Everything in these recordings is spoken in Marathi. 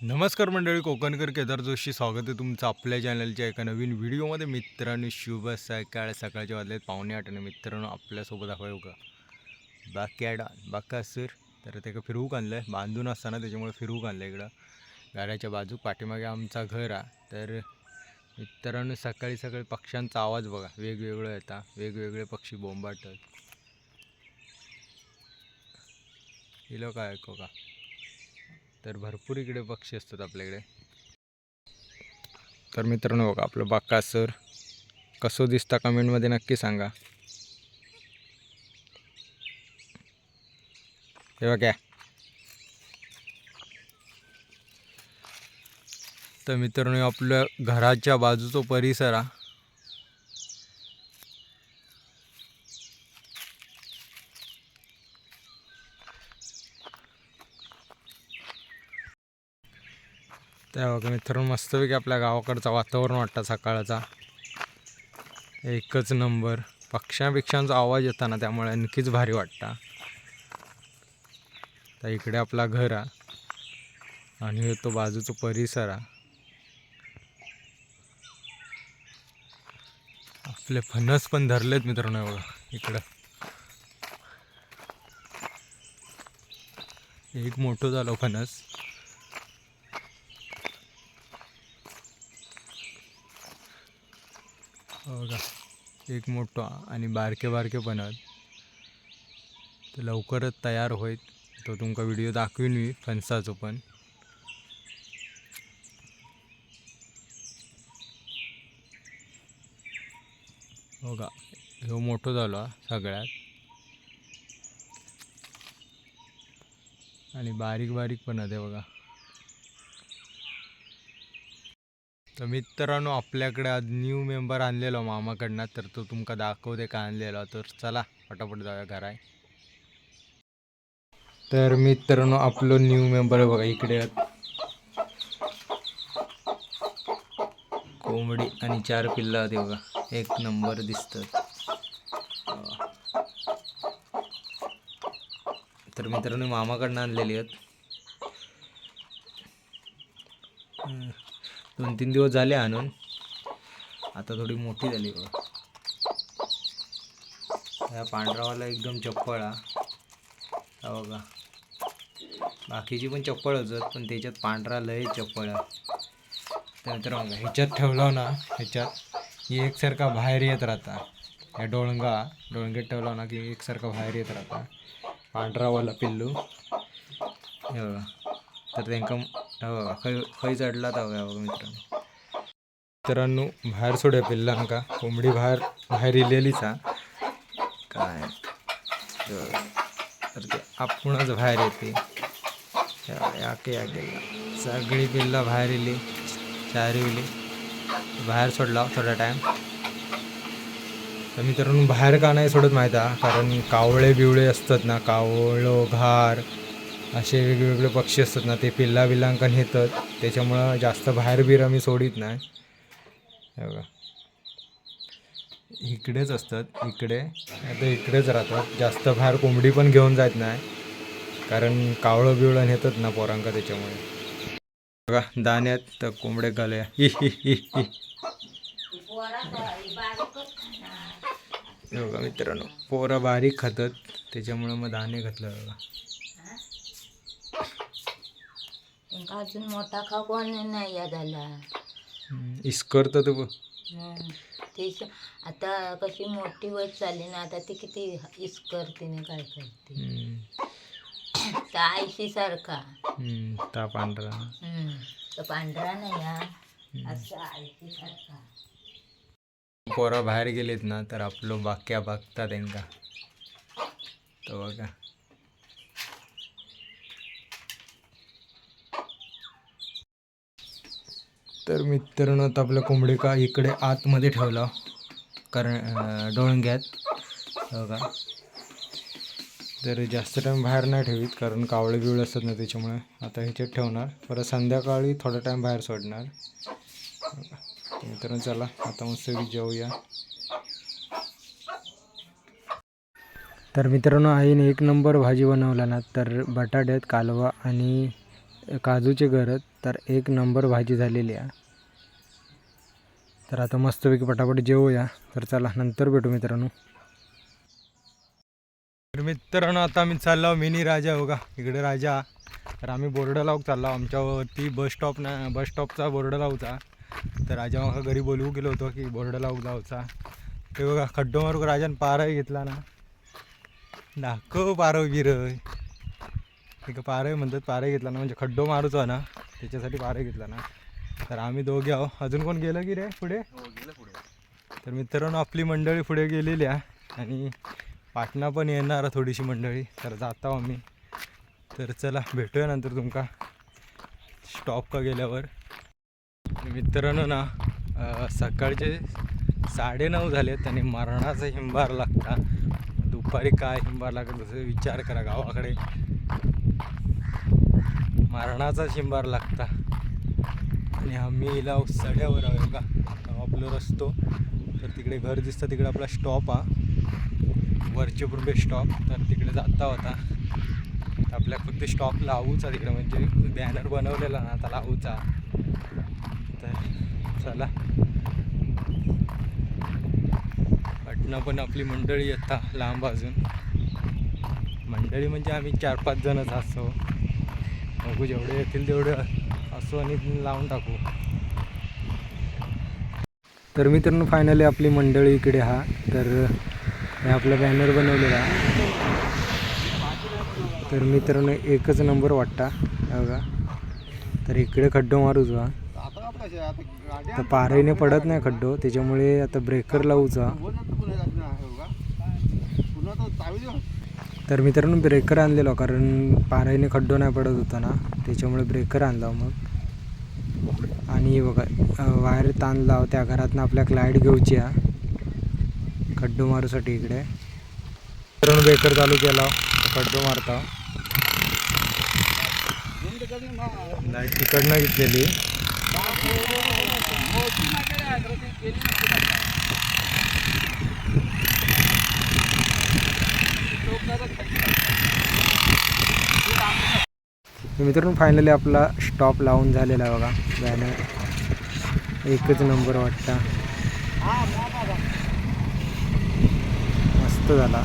नमस्कार मंडळी कोकणकर केदार जोशी. स्वागत आहे तुमचं आपल्या चॅनलच्या एका नवीन व्हिडिओमध्ये. मित्रांनो शुभ सकाळ. सकाळच्या वाजले पाहुणे आठ आणि मित्रांनो आपल्यासोबत आहे का बाक्याडा बाकासूर तर ते का फिरवूक आणलं आहे बांधून असताना त्याच्यामुळे फिरवूक आणलं इकडं. घराच्या बाजू पाठीमागे आमचा घर आहे. तर मित्रांनो सकाळी सकाळी पक्ष्यांचा आवाज बघा. वेगवेगळं येतात वेगवेगळे पक्षी बोंबाटत. इलो काय ऐको का? तर भरपूर इकडे पक्षी असतात आपल्याकडे. तर मित्रांनो बघा आपलं बाकासर कसं दिसता कमेंटमध्ये नक्की सांगा. हे बघा. तर मित्रांनो आपल्या घराच्या बाजूचा परिसर हा त्या बघा मित्रांनो मस्तपैकी आपल्या गावाकडचा वातावरण वाटतं सकाळचा. एकच नंबर. पक्ष्यापेक्षांचा आवाज येताना त्यामुळे आणखीच भारी वाटतं. तर इकडे आपला घर आहे. आणि तो बाजूचा परिसर आहे. आपले फणस पण धरलेत मित्रांनो बघा इकडं. एक मोठं झालं फणस. हो बघा एक मोठं आणि बारके बारके पण आहेत तर लवकरच तयार होईल. तो तुमका व्हिडिओ दाखवीन मी फणसाचो पण. हो का? ह्यो मोठो झालो सगळ्यात. आणि बारीक बारीक पण आहे बघा. तर मित्रांनो आपल्याकडे आज न्यू मेंबर आणलेलो मामाकडनं तर तो तुमका दाखवते का आणलेला. तर चला पटापट जाऊया घराय. तर मित्रांनो आपलो न्यू मेंबर बघा इकडे. आहेत. कोंबडी आणि चार पिल्ला होती बघा. एक नंबर दिसतात. तर मित्रांनो मामाकडनं आणलेली आहेत. दोन तीन दिवस झाले आणून. आता थोडी मोठी झाली बघा. ह्या पांढरावाला एकदम चप्पळ हा. बघा. बाकीची पण चप्पळ असत पण त्याच्यात पांढरा लय चप्पळ आहे. त्यानंतर ह्याच्यात ठेवला ना ह्याच्यात ही एकसारखा बाहेर येत राहता. ह्या डोळंगा डोळंगेत ठेवला ना की एकसारखा बाहेर येत राहता. पांढरावाला पिल्लू. हे बघा. तर त्यांना हे बघा खय खय चढला तर बघा मित्रांनो. मित्रांनो बाहेर सोड्या पिल्लांका कोंबडी बाहेर बाहेर इलेलीच हा. काय? तर ते आपणच बाहेर येते. हे बघा, याके याके. सगळी पिल्ला बाहेर इली चार इली. बाहेर सोडला थोडा टाईम तर मित्रांनो बाहेर का नाही सोडत माहीत कारण कावळे बिवळे असतात ना कावळो घार. असे वेगवेगळे पक्षी असतात ना ते पिल्ला बिल्लांकन नेतात त्याच्यामुळं जास्त बाहेर बिर आम्ही सोडित नाही. बघा. इकडेच असतात इकडे. आता इकडेच राहतात. जास्त बाहेर कोंबडी पण घेऊन जात नाही. कारण कावळं बिवळं नेतात ना पोरांका त्याच्यामुळे. बघा दाण्यात तर कोंबडे घालूया हि हि हि. हि बघा मित्रांनो पोरं बारीक खातात. त्याच्यामुळं मग दाणे घातलं बघा. त्यांका अजून मोठा खाऊ कोण नाही या झाला. हम्म, इस्करतं तर. ते स- आता कशी मोठी वय चालली ना आता ती किती इस करते ना काय करते. आयशी सारखा. ता पांढरा. तर पांढरा नाही हा असं आयशी सारखा. पोरं बाहेर गेलेत ना तर आपलं बाक्या बघता त्यांका तर बघा. तर मित्रांनो आता आपलं कोंबडी का इकडे आतमध्ये ठेवला. कारण डोळंग्यात बघा हो तर जास्त टाईम बाहेर नाही ठेवीत कारण कावळे बिवळे असतात ना त्याच्यामुळे. आता ह्याच्यात ठेवणार. परत संध्याकाळी थोडा टाईम बाहेर सोडणार. हो मित्रांनो चला आता मस्त जाऊया. तर मित्रांनो आईने एक नंबर भाजी बनवला ना तर बटाट्यात कालवा आणि काजूचे गरज तर एक नंबर भाजी झालेली आहे. तर आता मस्तपैकी पटापट जेवूया. तर चला नंतर भेटू मित्रांनो. तर मित्रांनो आता आम्ही चाललो मिनी राजा होगा इकडे राजा. तर आम्ही बोर्ड लावूक चाललो आमच्यावरती बस स्टॉप ना बस स्टॉपचा बोर्ड लावचा. तर राजा माका घरी बोलवू गेलो होतो की बोर्ड लावूक जाऊचा ते बघा खड्डो मारूक राजाने पारही घेतला ना. दाखव पारव गिरय ठीक पारय म्हणतात पारय घेतला ना म्हणजे खड्डो मारूचा ना त्याच्यासाठी पारय घेतला ना. तर आम्ही दोघे आहो. अजून कोण गेलं की रे पुढे? तर मित्रांनो आपली मंडळी पुढे गेलेली आहे आणि पाटणा पण येणार थोडीशी मंडळी. तर जातो आम्ही. तर चला भेटूया नंतर तुमका. स्टॉप का गेल्यावर. मित्रांनो ना सकाळचे साडेनऊ झालेत आणि मरणाचा हिंबार लागता. दुपारी काय हिंबार लागत तसं विचार करा गावाकडे. मरणाचा शिंबार लागता. आणि आम्ही इला सड्यावर आहो का आपलो रस्तो. तर तिकडे घर दिसतं तिकडे आपला स्टॉप हा. वरचे पूर्वे स्टॉप तर तिकडे जाता होता. तर आपल्या फक्त स्टॉप लावूचा तिकडे म्हणजे बॅनर बनवलेला ना आता लावूचा. तर चला. पटणं पण आपली मंडळी येता लांब अजून. मंडळी म्हणजे आम्ही चार पाच जणच असतो. बघू जेवढे येतील तेवढे असो आणि लावून टाकू. तर मित्रांनो फायनली आपली मंडळी इकडे हा. तर हे आपला बॅनर बनवलेला. तर मित्रांनो एकच नंबर वाटता. बघा. तर इकडे खड्डो मारूच हा तर पारहीने पडत नाही खड्डो. त्याच्यामुळे आता ब्रेकर लावूचा तर मित्रांनो ब्रेकर आणलेलो कारण पाराईने खड्डो नाही पडत होता ना त्याच्यामुळे ब्रेकर आणला मग. आणि बघा वायर ताणला त्या घरातनं आपल्या लाइट घेऊची हा खड्डो मारूसाठी इकडे. मित्रांनो ब्रेकर चालू केला. खड्डो मारता. लाइट तिकडनं घेतलेली. मित्रांनो फायनली आपला स्टॉप लावून झालेला बघा. बॅनर एकच नंबर वाटता. मस्त झाला.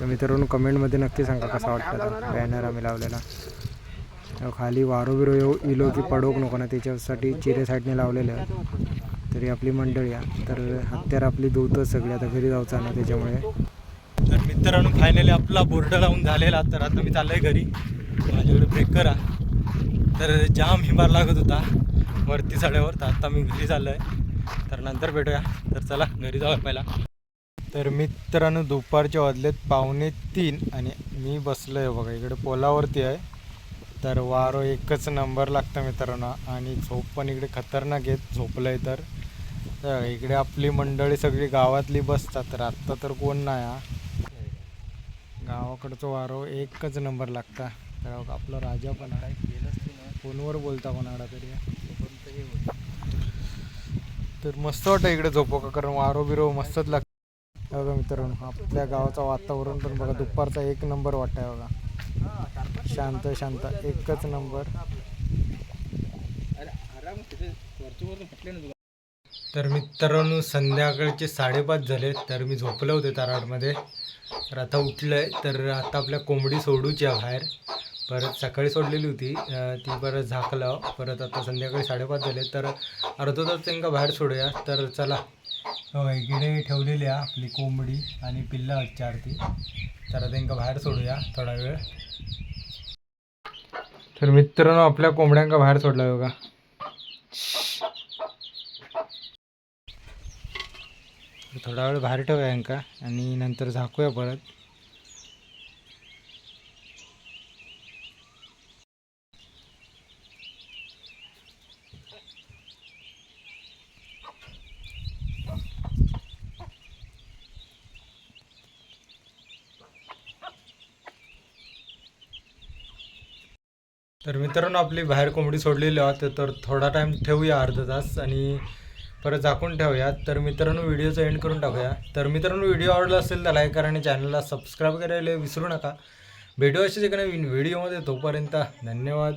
तर मित्रांनो कमेंटमध्ये नक्की सांगा कसा वाटतं बॅनर आम्ही लावलेला. खाली वारो बिरो येऊ इलो की पडोक नको ना त्याच्यासाठी चिरे साईडने लावलेले आहे. तरी आपली मंडळी आहे तर हत्यार आपली धुतच सगळी आता घरी जाऊचा ना त्याच्यामुळे. तर मित्रांनो फायनली आपला बोर्ड लावून झालेला. तर आता मी चाललोय घरी. माझ्याकडे ब्रेक करा तर जाम हिमार लागत होता. वरती साड्यावर तर आत्ता मी घरी चाललो आहे तर नंतर भेटूया. तर चला घरी जाऊया पहिला. तर मित्रांनो दुपारच्या वाजलेत पावणे तीन आणि मी बसलो आहे बघा इकडे पोलावरती आहे. तर वारो एकच नंबर लागतं मित्रांनो आणि झोप पण इकडे खतरनाक येत झोपलं आहे तर. तर इकडे आपली मंडळी सगळी गावातली बसतात तर आत्ता तर कोण नाही हा. गावाकडचं वारो एकच नंबर लागता. तर आपला राजा पण आहे. फोनवर बोलता कोणाला तरी. तर मस्त वाटतं इकडे झोपो का कारण वारो बिरो मस्तच लागतं बघा मित्रांनो आपल्या गावाचं वातावरण पण बघा दुपारचा एक नंबर वाटतं बघा. शांत शांत एकच नंबर. तर मित्रांनो संध्याकाळचे साडेपाच झाले तर मी झोपले होते तराडमध्ये तर आता उठलं आहे तर आता आपल्या कोंबडी सोडूची आहे बाहेर. परत सकाळी सोडलेली होती ती परत झाकलं. परत आता संध्याकाळी साडेपाच झाले तर अर्धा तास त्यांना बाहेर सोडूया. तर चला वगैरे ठेवलेली आहे आपली कोंबडी आणि पिल्ला आहेत चार ती तर त्यांना बाहेर सोडूया थोडा वेळ. तर मित्रांनो आपल्या कोंबड्यांका बाहेर सोडला बघा. थोडा वेळ बाहेर ठेवूया यांका आणि नंतर झाकूया परत. तर मित्रांनो आपली बाहेर कोंबडी सोडलेली आहोत तर थोडा टाईम ठेवूया अर्धा तास आणि परत झाकून ठेवूया तर मित्रांनो व्हिडिओचं एंड करून टाकूया. तर मित्रांनो व्हिडिओ आवडला असेल तर लाईक करा आणि चॅनलला सबस्क्राईब करायला विसरू नका. भेटू अशीच एका नवीन व्हिडिओमध्ये तोपर्यंत धन्यवाद.